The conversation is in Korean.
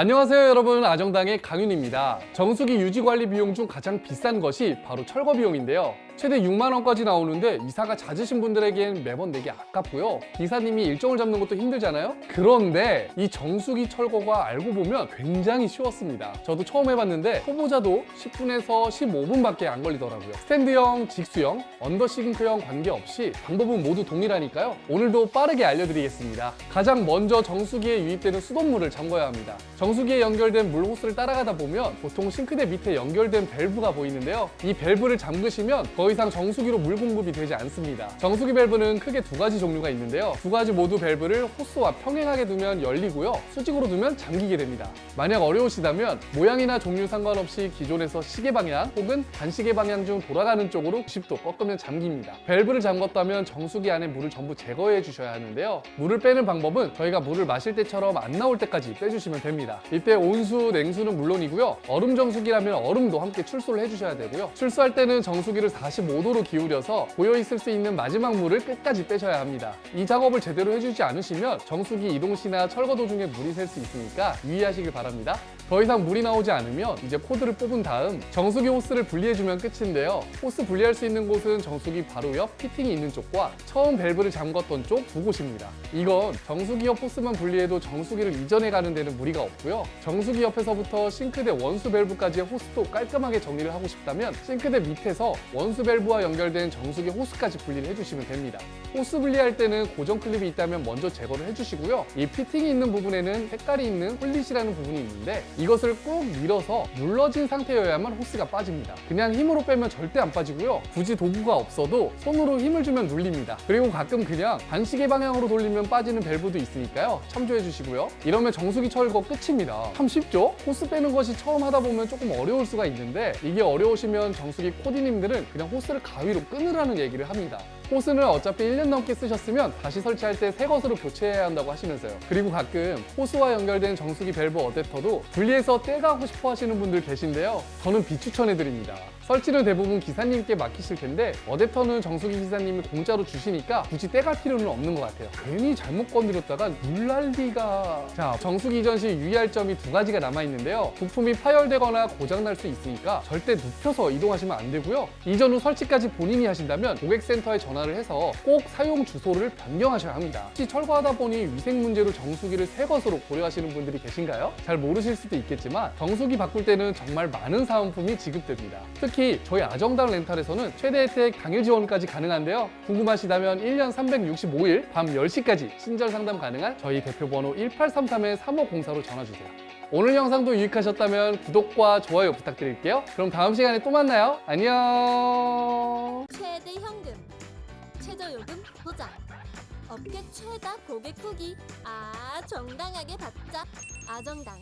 안녕하세요 여러분. 아정당의 강윤입니다. 정수기 유지관리 비용 중 가장 비싼 것이 바로 철거 비용인데요. 최대 6만 원까지 나오는데 이사가 잦으신 분들에겐 매번 내기 아깝고요. 기사님이 일정을 잡는 것도 힘들잖아요? 그런데 이 정수기 철거가 알고 보면 굉장히 쉬웠습니다. 저도 처음 해봤는데 초보자도 10분에서 15분밖에 안 걸리더라고요. 스탠드형, 직수형, 언더싱크형 관계없이 방법은 모두 동일하니까요. 오늘도 빠르게 알려드리겠습니다. 가장 먼저 정수기에 유입되는 수돗물을 잠궈야 합니다. 정 수기에 연결된 물 호스를 따라가다 보면 보통 싱크대 밑에 연결된 밸브가 보이는데요. 이 밸브를 잠그시면 더 이상 정수기로 물 공급이 되지 않습니다. 정수기 밸브는 크게 두 가지 종류가 있는데요. 두 가지 모두 밸브를 호스와 평행하게 두면 열리고요. 수직으로 두면 잠기게 됩니다. 만약 어려우시다면 모양이나 종류 상관없이 기존에서 시계 방향 혹은 반시계 방향 중 돌아가는 쪽으로 90도 꺾으면 잠깁니다. 밸브를 잠궜다면 정수기 안에 물을 전부 제거해 주셔야 하는데요. 물을 빼는 방법은 저희가 물을 마실 때처럼 안 나올 때까지 빼주시면 됩니다 이때 온수, 냉수는 물론이고요 얼음 정수기라면 얼음도 함께 출소를 해주셔야 되고요 출소할 때는 정수기를 45도로 기울여서 고여있을 수 있는 마지막 물을 끝까지 빼셔야 합니다 이 작업을 제대로 해주지 않으시면 정수기 이동 시나 철거 도중에 물이 셀 수 있으니까 유의하시길 바랍니다 더 이상 물이 나오지 않으면 이제 코드를 뽑은 다음 정수기 호스를 분리해주면 끝인데요. 호스 분리할 수 있는 곳은 정수기 바로 옆 피팅이 있는 쪽과 처음 밸브를 잠궜던 쪽 두 곳입니다. 이건 정수기 옆 호스만 분리해도 정수기를 이전해 가는 데는 무리가 없고 요. 정수기 옆에서부터 싱크대 원수 밸브까지의 호스도 깔끔하게 정리를 하고 싶다면 싱크대 밑에서 원수 밸브와 연결된 정수기 호스까지 분리를 해주시면 됩니다. 호스 분리할 때는 고정 클립이 있다면 먼저 제거를 해주시고요. 이 피팅이 있는 부분에는 색깔이 있는 홀릿이라는 부분이 있는데 이것을 꾹 밀어서 눌러진 상태여야만 호스가 빠집니다. 그냥 힘으로 빼면 절대 안 빠지고요. 굳이 도구가 없어도 손으로 힘을 주면 눌립니다. 그리고 가끔 그냥 반시계 방향으로 돌리면 빠지는 밸브도 있으니까요. 참조해 주시고요. 이러면 정수기 철거 끝 입니다. 참 쉽죠? 호스 빼는 것이 처음 하다 보면 조금 어려울 수가 있는데 이게 어려우시면 정수기 코디님들은 그냥 호스를 가위로 끊으라는 얘기를 합니다. 호스는 어차피 1년 넘게 쓰셨으면 다시 설치할 때 새 것으로 교체해야 한다고 하시면서요. 그리고 가끔 호스와 연결된 정수기 밸브 어댑터도 분리해서 떼가고 싶어 하시는 분들 계신데요. 저는 비추천해 드립니다. 설치는 대부분 기사님께 맡기실 텐데 어댑터는 정수기 기사님이 공짜로 주시니까 굳이 떼갈 필요는 없는 것 같아요. 괜히 잘못 건드렸다가 물날 리가 자 정수기 이전 시 유의 할 점이 두 가지가 남아 있는데요. 부품이 파열되거나 고장 날 수 있으니까 절대 눕혀서 이동하시면 안 되고요. 이전 후 설치까지 본인이 하신다면 고객센터에 전화를 해서 꼭 사용 주소를 변경하셔야 합니다. 혹시 철거하다 보니 위생 문제로 정수기를 새 것으로 고려하시는 분들이 계신가요? 잘 모르실 수도 있겠지만 정수기 바꿀 때는 정말 많은 사은품이 지급됩니다. 특히 저희 아정당 렌탈에서는 최대 혜택 당일 지원까지 가능한데요. 궁금하시다면 1년 365일 밤 10시까지 친절 상담 가능한 저희 대표 번호 1833-3504로 전화 주세요. 오늘 영상도 유익하셨다면 구독과 좋아요 부탁드릴게요. 그럼 다음 시간에 또 만나요. 안녕. 최대 현금, 최저 요금 보장, 업계 최다 고객 후기, 아 정당하게 받자, 아정당.